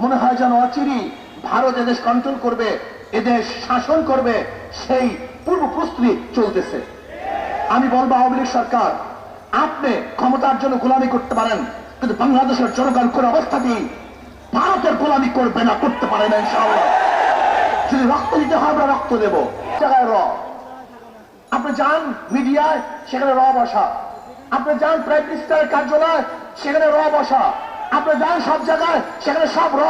মনে হয় যেন অচিরি ভারত এদেশ কন্ট্রোল করবে এদেশ শাসন করবে, সেই পূর্ব প্রস্তুতি চলতেছে। আমি বলব আওয়ামী লীগ সরকার, আপনি ক্ষমতার জন্য গোলামি করতে পারেন, কিন্তু বাংলাদেশের জনগণ কোন অবস্থাতেই ভারতের গোলামি করবে না, করতে পারে না, ইনশাআল্লাহ। যদি রক্ত দিতে হয়, আমরা রক্ত দেব। জায়গায় র। আপনি যান মিডিয়ায়, সেখানে র বসা। আপনি যান প্রাইম মিনিস্টারের কার্যালয়, সেখানে র বসা। আপনি যান সব জায়গায়, সেখানে সব র।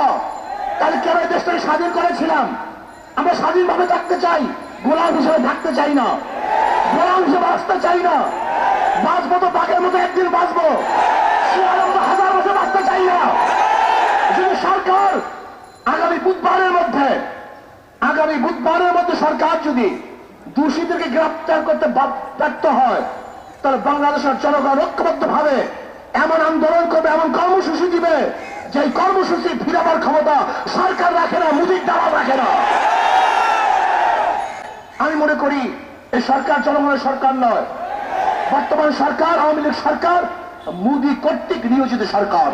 তাহলে কেন এই দেশটাকে স্বাধীন করেছিলাম? আমরা স্বাধীনভাবে থাকতে চাই, গোলাম হিসেবে থাকতে চাই না। গোলাম হিসেবে আসতে চাই না। বাঁচবো তো বাঘের মতো একদিন বাঁচবো। হাজার বছর বাঁচতে চাই না। যদি সরকার, আগামী বুধবারের মধ্যে, আগামী বুধবারের মধ্যে সরকার যদি দোষীদেরকে গ্রেপ্তার করতে ব্যর্থ হয়, তাহলে বাংলাদেশের জনগণ ঐক্যবদ্ধ ভাবে এমন আন্দোলন করবে, এমন কর্মসূচি দিবে যে কর্মসূচি ফিরাবার ক্ষমতা সরকার রাখে না, মুদির দালাল রাখে না। আমি মনে করি, এই সরকার জনগণের সরকার নয়। বর্তমান সরকার, আওয়ামী লীগ সরকার, মুদি কর্তৃক নিয়োজিত সরকার।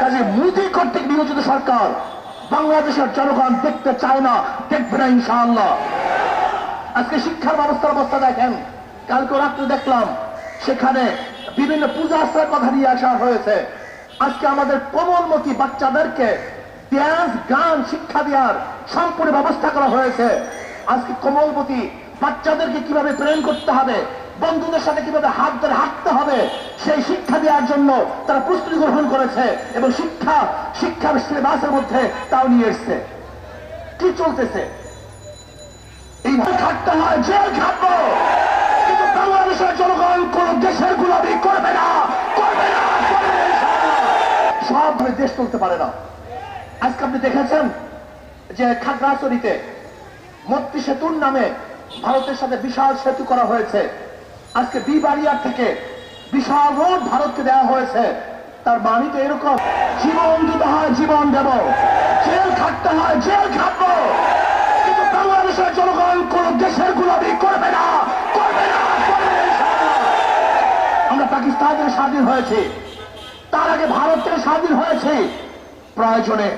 কাজে মুদি কর্তৃক নিয়োজিত সরকার, বাংলাদেশের জনগণ দেখতে চায় না, দেখবে না ইনশাআল্লাহ। আজকে শিক্ষার ব্যবস্থার অবস্থা দেখেন, কালকে রাত্রে দেখলাম সেখানে বিভিন্ন পূজা আশ্রয়ের কথা নিয়ে আসা হয়েছে। আজকে আমাদের কোমলমতি বাচ্চাদেরকে ড্যান্স গান, শিক্ষা দেওয়ার সম্পূর্ণ ব্যবস্থা করা হয়েছে। আজকে কোমলমতি বাচ্চাদেরকে কীভাবে প্রেরণ করতে হবে, বন্ধুদের সাথে কীভাবে হাত ধরে হাঁটতে হবে, সেই শিক্ষা দেওয়ার জন্য তারা প্রস্তুতি গ্রহণ করেছে এবং শিক্ষা, শিক্ষার সিলেবাসের মধ্যে তাও নিয়ে এসছে। কি চলতেছে? এইভাবে থাকতে হয়, জেল খাটবো কিন্তু বাংলাদেশের জনগণ দেশ চলতে পারে না। আজকে আপনি দেখেছেন যে খাগড়াছড়িতে মত্তি সেতুর নামে ভারতের সাথে বিশাল সেতু করা হয়েছে। আজকে বিবাড়িয়ার থেকে বিশাল রোড ভারতকে দেওয়া হয়েছে। তার বাণী তো এরকম, জীবন দিতে হয়, জীবন দেব। জেল খাটতে হয়, জেল খাটবো। কিন্তু বাংলাদেশের জনগণ কোন দেশের গুলামি করবে না করবে না। আমরা পাকিস্তানের স্বাধীন হয়েছি। তার আগে ভারত থেকে স্বাধীন হয়েছে। প্রয়োজনে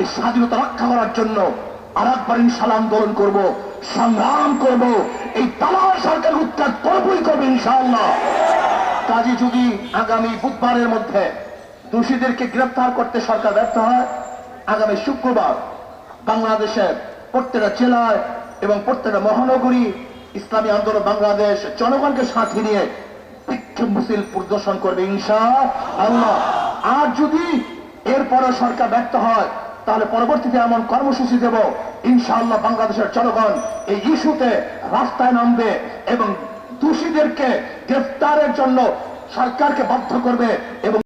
এই স্বাধীনতা রক্ষা করার জন্য আর একবার ইনশাল্লাহ আন্দোলন করব, সংগ্রাম করব, এই তালার সরকার উত্যাগ করবই করবে ইনশাআল্লাহ। কাজী যদি আগামী বুধবারের মধ্যে দোষীদেরকে গ্রেফতার করতে সরকার ব্যর্থ হয়। আগামী শুক্রবার বাংলাদেশের প্রত্যেকটা জেলায় এবং প্রত্যেকটা মহানগরী ইসলামী আন্দোলন বাংলাদেশ জনগণকে সাথে নিয়ে মিছিল প্রদর্শন করবে ইনশা আল্লাহ, আর যদি এরপরে সরকার ব্যর্থ হয়, তাহলে পরবর্তীতে এমন কর্মসূচি দেব, ইনশাআল্লাহ বাংলাদেশের জনগণ এই ইস্যুতে রাস্তায় নামবে এবং দোষীদেরকে গ্রেফতারের জন্য সরকারকে বাধ্য করবে এবং